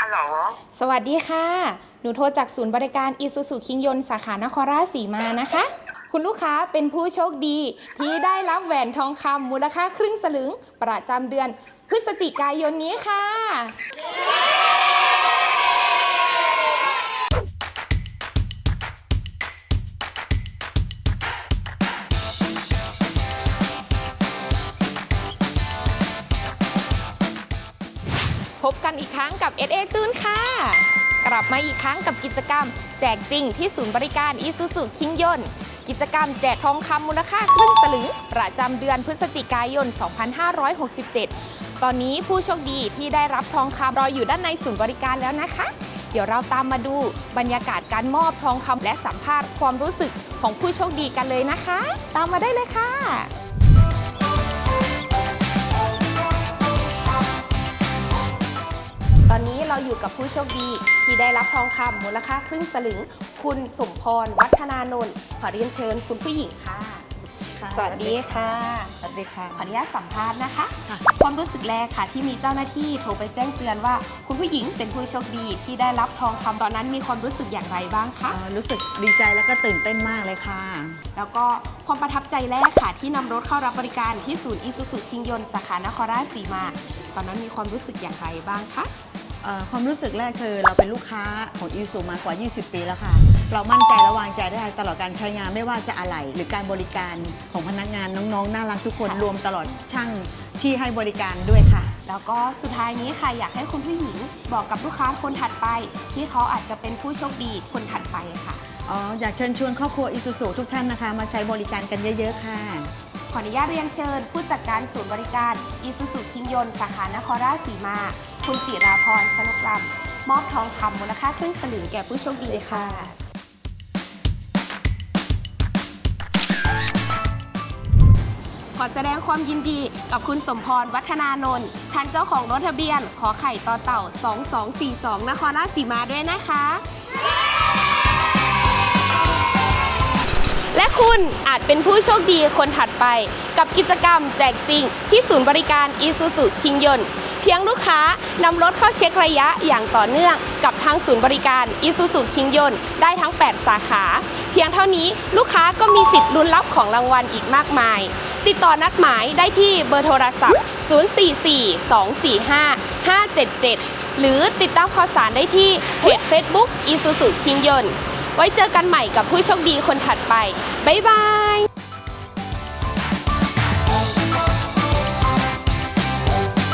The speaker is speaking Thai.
ฮัลโหล สวัสดีค่ะ หนูโทรจากศูนย์บริการอีซูซูคิงยนสาขานครราชสีมานะคะ คุณลูกค้าเป็นผู้โชคดีที่ได้รับแหวนทองคำมูลค่าครึ่งสลึงประจำเดือนพฤศจิกายนนี้ค่ะ พบกันอีกครั้งกับ SA จูนค่ะ กลับมาอีกครั้งกับกิจกรรม แจกจริงที่ศูนย์บริการอีซูซูคิงยนกิจกรรมแจกทองคำมูลค่าครึ่งสลึง ประจำเดือนพฤศจิกายน 2567 ตอนนี้ผู้โชคดีที่ได้รับทองคำรออยู่ด้านในศูนย์บริการแล้วนะคะ เดี๋ยวเราตามมาดูบรรยากาศการมอบทองคำและสัมภาษณ์ความรู้สึกของผู้โชคดีกันเลยนะคะ ตามมาได้เลยค่ะ อนนี้เราอยู่กับผู้โชคดี ที่ได้รับทองคำมูลค่าครึ่งสลึง คุณสมพร วัฒนานนท์ขอเรียนเชิญคุณผู้หญิงค่ะ สวัสดีค่ะ สวัสดีค่ะ ขออนุญาตสัมภาษณ์นะคะค่ะความรู้สึกแรกค่ะ ที่มีเจ้าหน้าที่โทรไปแจ้งเตือนว่า คุณผู้หญิงเป็นผู้โชคดีที่ได้รับทองคำตอนนั้นมีความรู้สึกอย่างไรบ้างคะ เอ่อรู้สึกดีใจแล้วก็ตื่นเต้นมากเลยค่ะ แล้วก็ความประทับใจแรกค่ะ ที่นำรถเข้ารับบริการที่ศูนย์อีซูซูคิงยนสาขานครราชสีมา ตอนนั้นมีความรู้สึกอย่างไรบ้างคะเอ่อ ความรู้สึกแรกคือเราเป็นลูกค้าของอีซูมากว่า 20 ปีแล้วค่ะ เรามั่นใจและวางใจได้ตลอดการใช้งานไม่ว่าจะอะไร หรือการบริการของพนักงานน้องๆ น่ารักทุกคนค่ะรวมตลอดช่างที่ให้บริการด้วยค่ะ แล้วก็สุดท้ายนี้ค่ะอยากให้คุณผู้หญิงบอกกับลูกค้าคนถัดไป ที่เขาอาจจะเป็นผู้โชคดีคนถัดไปค่ะอ๋ออยากเชิญชวนครอบครัวอีซูซูทุกท่านนะคะ มาใช้บริการกันเยอะ ๆ ค่ะ ขออนุญาตเรียนเชิญ ผู้จัดการศูนย์บริการอีซูซูคิงยนสาขานครราชสีมา คุณจิราพรชนกรำมอบทองคำมูลค่าครึ่งสลึงแก่ผู้โชคดีเลยค่ะ ขอแสดงความยินดีกับคุณสมพรวัฒนานนท์ท่านเจ้าของรถทะเบียน ขอไข่ต่อเต่า 2242 นครราชสีมาด้วยนะคะ คุณอาจเป็นผู้โชคดีคนถัดไป กับกิจกรรมแจกจริง ที่ศูนย์บริการ i s u z u คิงยนเพียงลูกค้านำรถเข้าเช็คระยะอย่างต่อเนื่อง กับทางศูนย์บริการ i s u z u คิงยนได้ทั้ง 8 สาขา เพียงเท่านี้ลูกค้าก็มีสิทธิ์ลุ้นรับของรางวัลอีกมากมาย ติดต่อนัดหมายได้ที่เบอร์โทรศัพท์ 044-245-577 หรือติดตามข่าวสารได้ที่เพจ Facebook i s u z u คิงยน ไว้เจอกันใหม่กับผู้โชคดีคนถัดไป บ๊ายบาย